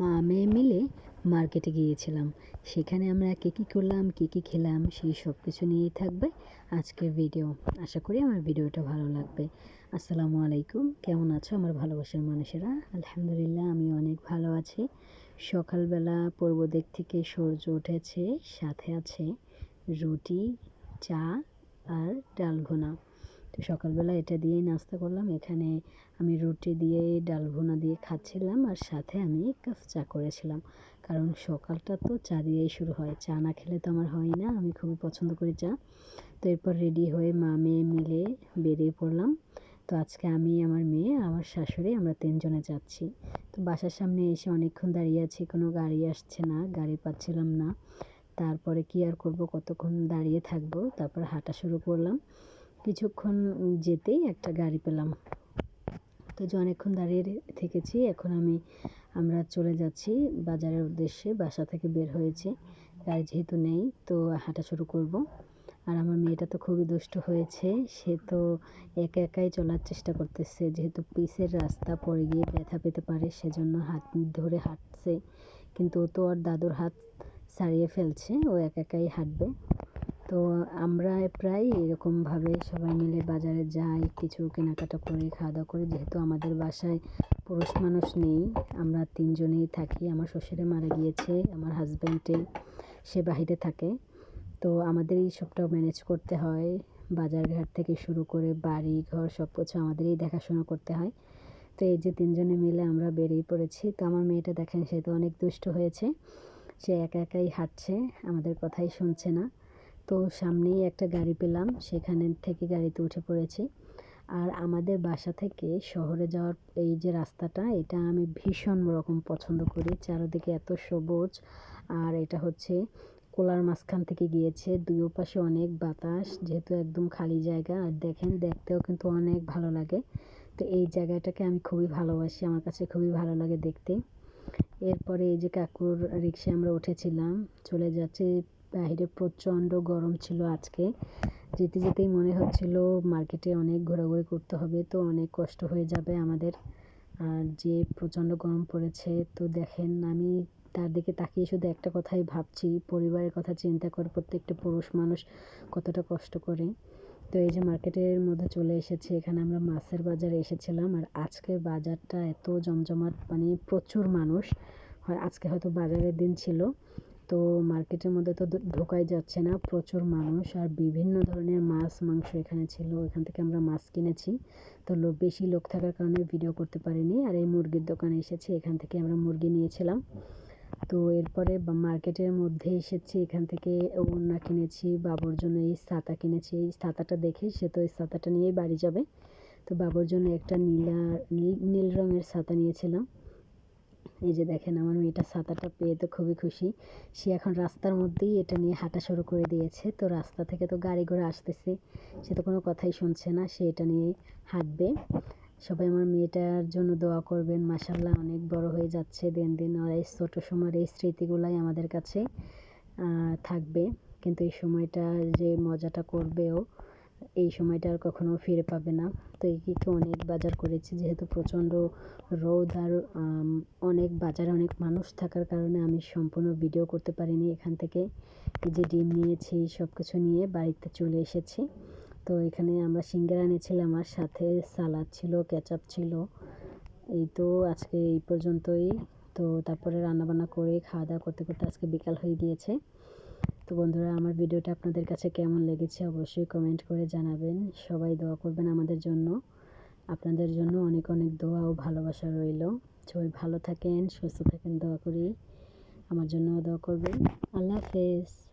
মা, মেয়ে মিলে মার্কেটে গিয়েছিলাম। সেখানে আমরা কী কী করলাম, কী কী খেলাম, সেই সব কিছু নিয়েই থাকবে আজকের ভিডিও আশা করি আমার ভিডিওটা ভালো লাগবে। আসসালামু আলাইকুম। কেমন আছো আমার ভালোবাসার মানুষেরা? আলহামদুলিল্লাহ, আমি অনেক ভালো আছি। সকালবেলা পূর্ব দিক থেকে সূর্য উঠেছে, সাথে আছে রুটি, চা আর ডাল ভুনা। তো সকালবেলা এটা দিয়েই নাস্তা করলাম। এখানে আমি রুটি দিয়ে, ডাল ভুনা দিয়ে খাচ্ছিলাম আর সাথে আমি এক কাপ চা করেছিলাম। কারণ সকালটা তো চা দিয়েই শুরু হয়। চা না খেলে তো আমার হয় না। আমি খুবই পছন্দ করি চা। তো এরপর রেডি হয়ে মা, মেয়ে মিলে বেরিয়ে পড়লাম। তো আজকে আমি, আমার মেয়ে, আমার শাশুড়ি আমরা তিনজনে যাচ্ছি। তো বাসার সামনে এসে অনেকক্ষণ দাঁড়িয়ে আছি। কোনো গাড়ি আসছে না, গাড়ি পাচ্ছিলাম না। তারপরে কি আর করব? কতক্ষণ দাঁড়িয়ে থাকব? তারপর হাঁটা শুরু করলাম। কিছুক্ষণ যেতেই একটা গাড়ি পেলাম। তো যে অনেকক্ষণ দাঁড়িয়ে থেকেছি, এখন আমি, আমরা চলে যাচ্ছি বাজারের উদ্দেশ্যে, বাসা থেকে বের হয়েছে। গাড়ি যেহেতু নেই, তো হাঁটা শুরু করব। আর আমার মেয়েটা তো খুবই দুষ্ট হয়েছে, সে তো একা একাই চলার চেষ্টা করতেছে। যেহেতু পিসের রাস্তা পড়ে গিয়ে ব্যথা পেতে পারে, সেজন্য হাত ধরে হাঁটছে। কিন্তু ও তো আর দাদুর হাত ছাড়িয়ে ফেলছে, ও একা একাই হাঁটবে। তো আমরা প্রায় এরকমভাবে সবাই মিলে বাজারে যাই, কিছু কেনাকাটা করে খাওয়া দাওয়া করি। যেহেতু আমাদের বাসায় পুরুষ মানুষ নেই, আমরা তিনজনেই থাকি। আমার শ্বশুরে মারা গিয়েছে, আমার হাজব্যান্ডে সে বাহিরে থাকে। তো আমাদের এই সবটাও ম্যানেজ করতে হয়। বাজার ঘাট থেকে শুরু করে বাড়ি, ঘর সব কিছু আমাদেরই দেখাশোনা করতে হয়। তো এই যে তিনজনে মিলে আমরা বেরিয়ে পড়েছি, তো আমার মেয়েটা দেখেন, সে তো অনেক দুষ্ট হয়েছে। সে একা একাই হাঁটছে, আমাদের কথাই শুনছে না। তো সামনেই একটা গাড়ি পেলাম, সেখানে থেকে গাড়িতে উঠে পড়েছি। আর আমাদের বাসা থেকে শহরে যাওয়ার এই যে রাস্তাটা, এটা আমি ভীষণ রকম পছন্দ করি। চারদিকে এত সবুজ, আর এটা হচ্ছে কোলার মাঝখান থেকে গিয়েছে। দুই পাশে অনেক বাতাস, যেহেতু একদম খালি জায়গা, আর দেখেন, দেখতেও কিন্তু অনেক ভালো লাগে। তো এই জায়গাটাকে আমি খুবই ভালোবাসি, আমার কাছে খুবই ভালো লাগে দেখতে। এরপরে এই যে কাকুর রিক্সায় আমরা উঠেছিলাম, চলে যাচ্ছে বাইরে প্রচণ্ড গরম ছিল আজকে। যেতে যেতেই মনে হচ্ছিল মার্কেটে অনেক ঘোরাঘুরি করতে হবে, তো অনেক কষ্ট হয়ে যাবে আমাদের। আর যে প্রচণ্ড গরম পড়েছে, তো দেখেন আমি তার দিকে তাকিয়ে শুধু একটা কথাই ভাবছি, পরিবারের কথা চিন্তা করে প্রত্যেকটা পুরুষ মানুষ কতটা কষ্ট করে। তো এই যে মার্কেটের মধ্যে চলে এসেছে, এখানে আমরা মাছের বাজারে এসেছিলাম, আর আজকের বাজারটা এত জমজমাট মানে প্রচুর মানুষ। হয় আজকে হয়তো বাজারের দিন ছিল। তো মার্কেটের মধ্যে তো ঢোকাই যাচ্ছে না, প্রচুর মানুষ আর বিভিন্ন ধরনের মাছ, মাংস এখানে ছিল, এখান থেকে আমরা মাছ কিনেছি। তো লোক বেশি লোক থাকার কারণে ভিডিও করতে পারিনি আর এই মুরগির দোকানে এসেছি, এখান থেকে আমরা মুরগি নিয়েছিলাম। তো এরপরে মার্কেটের মধ্যে এসেছি, এখান থেকে ওড়না কিনেছি বাবুর জন্য এই ছাতা কিনেছি। এই ছাতাটা দেখে সে তো এই ছাতাটা নিয়েই বাড়ি যাবে। তো বাবুর জন্য একটা নীলা, নীল রঙের ছাতা নিয়েছিলাম। এই যে দেখেন আমার মেয়েটা ছাতাটা পেয়ে তো খুবই খুশি। সে এখন রাস্তার মধ্যেই এটা নিয়ে হাঁটা শুরু করে দিয়েছে। তো রাস্তা থেকে তো গাড়ি ঘোড়া আসতেছে। সে তো কোনো কথাই শুনছে না। সে এটা নিয়ে হাঁটবে। সবাই আমার মেয়েটার জন্য দোয়া করবেন। মাসাল্লাহ অনেক বড় হয়ে যাচ্ছে দিন দিন। আর এই ছোটো সময়ের এই স্মৃতিগুলাই আমাদের কাছে থাকবে। কিন্তু এই সময়টা যে মজাটা করবেও এই সময়টা আর কখনো ফিরে পাবে না। তো এই এদিকে অনেক বাজার করেছি, যেহেতু প্রচণ্ড রোদ আর অনেক বাজারে অনেক মানুষ থাকার কারণে আমি সম্পূর্ণ ভিডিও করতে পারিনি এখান থেকে। যে ডিম নিয়েছি সব কিছু নিয়ে বাড়িতে চলে এসেছি। তো এখানে আমরা সিঙ্গারা এনেছিলাম আর সাথে সালাদ ছিল, কেচাপ ছিল। এই তো আজকে এই পর্যন্তই। তো তারপরে রান্নাবান্না করে খাওয়া দাওয়া করতে করতে আজকে বিকাল হয়ে গিয়েছে। তো বন্ধুরা, আমার ভিডিওটা আপনাদের কাছে কেমন লেগেছে অবশ্যই কমেন্ট করে জানাবেন। সবাই দোয়া করবেন আমাদের জন্য। আপনাদের জন্য অনেক অনেক দোয়া ও ভালোবাসা রইল। সবাই ভালো থাকেন, সুস্থ থাকেন, দোয়া করি। আমার জন্য দোয়া করবেন। আল্লাহ হাফেজ।